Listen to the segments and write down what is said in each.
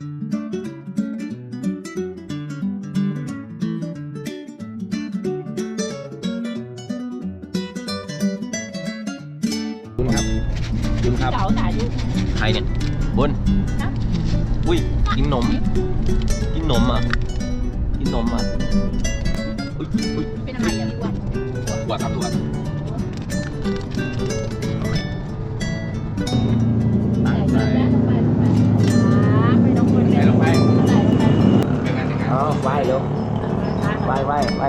คุณครับคุณครับ เก๋าถ่ายรูปใครเนี่ยบนครับอุ้ย กินนม กินนมอะ กินนมอะ อุ้ยอุ้ยเป็นอะไรอะพี่อ้วนตรวจครับตรว ไหว้ไหว้ไหว้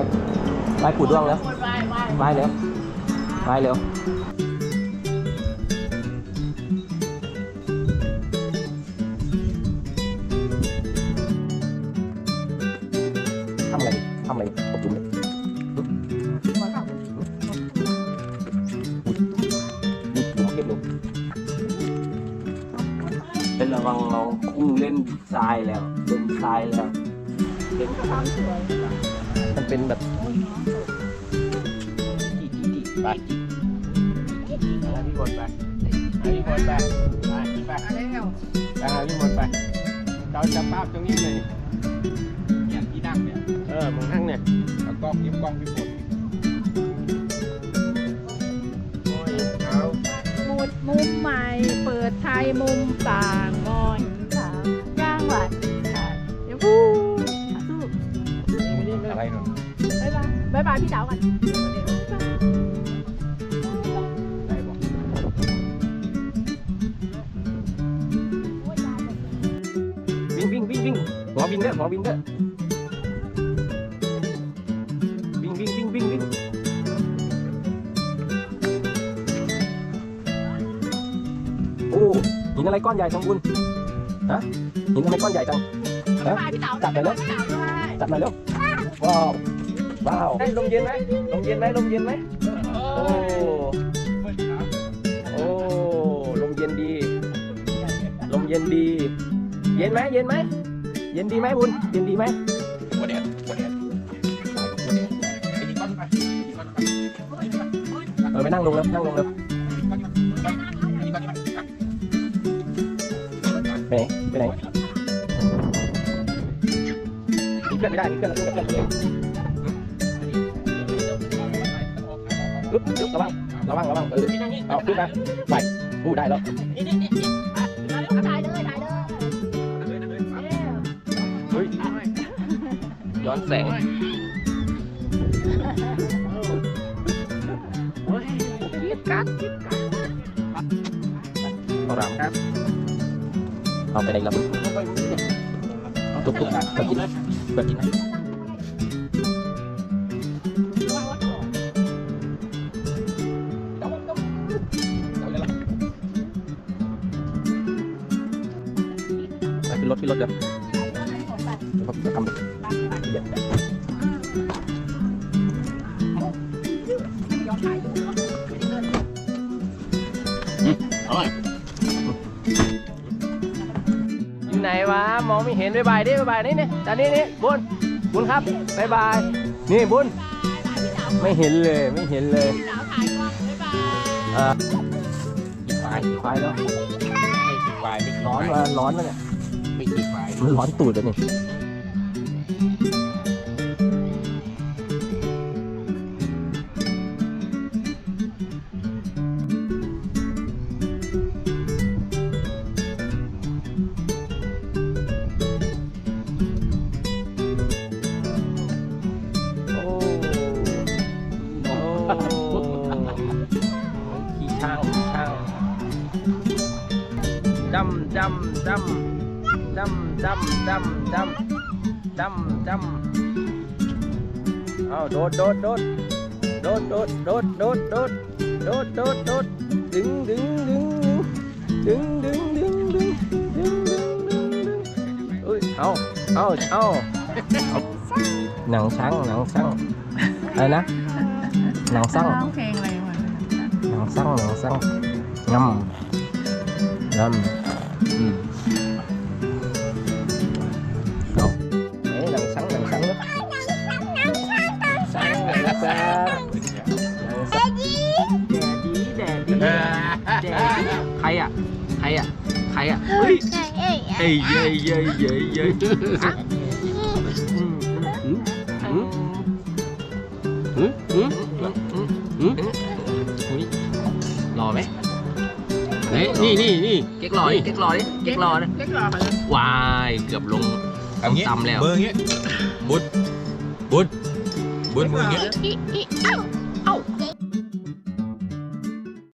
ไหว้ปู่ดวงแล้วไหว้ไหว้ไหว้เร็วไหว้เร็วทำอะไรทำอะไรตบจุ่มเลยจุ่มเก็บลงเป็นระวังเราคุ้งเล่นทรายแล้วเล่นทรายแล้วเล่นความสวย มันเป็นแบบไปหาพี่บนไปหาพี่บนไปไปไปไปหาพี่บนไปเราจับภาพตรงนี้เลยเนี่ยที่นั่งเนี่ยเออมึงนั่งเนี่ยเอากล้องยิ้มกล้องพี่บนโอ้ยเอามุดมุมใหม่ เปิดไทยมุมต่าง บายบ๊ายบายพี่เต๋ากันได้บอกวิ่งวิ่งวิ่งวิ่งหัววินเด้อหัววินเด้อวิ่งวิ่งวิ่งวิ่งวิ่งโอ้หินอะไรก้อนใหญ่จังบุญฮะหินทำไมก้อนใหญ่จังบ๊ายบายพี่เต๋าจับไปแล้วพี่เต๋าด้วยจัดหน่อยเร็วว้าว ว้าวได้ลมเย็นไหมลมเย็นไหมลมเย็นไหมโอ้โอ้ลมเย็นดี ลมเย็นดี เย็นไหมเย็นไหมเย็นดีไหมบุญเย็นดีไหมเออไปนั่งลงแล้วนั่งลงแล้วไปไหนไปไหนมีเพื่อนไม่ได้มีเพื่อนแล้วเพื่อนกับเพื่อนเลย อึ๊บอึ๊บระวังระวังระวังเออเอาขึ้นมาไปพูดได้แล้วนี่นี่นี่อะถ่ายเลยถ่ายเลยเฮ้ยย้อนแสงเอาราครับเอาไปไหนละมึงตุ๊กตุ๊กเปิดกินเปิดกิน ขึ้นรถขึ้นรถเดี๋ยวเดี๋ยวผมจะทำเดี๋ยวอยู่ไหนวะมองไม่เห็นบ๊ายบายดิบ๊ายบายนี่นี่จานนี้นี่บุญบุญครับบ๊ายบายนี่บุญไม่เห็นเลยไม่เห็นเลยพี่เต๋าถ่ายกล้องบ๊ายบายออกินไฟกินไฟแล้วไม่ติดไม่ร้อนมาร้อนแล้วเนี่ย มันร้อนตูดแล้วนี่โอ้โอ้ขี้ช่าขี้ช่างดำดำดำ ดำดำดำดำดำดำเอาโดดโดดโดดโดดโดดโดดโดดโดดโดดโดดโใครอะ ใครอะ ใครอะ เฮ้ยเฮ้ยเฮ้ยเฮ้ยเฮ้ยเอะอืมอืมรอไหมนี่นี่นี่เก๊กรอเก๊กรอเก๊กรอเก๊กรอวายเกือบลงเอตำแล้วเบอร์เงี้ยบุดบุดบุดมือเงี้ย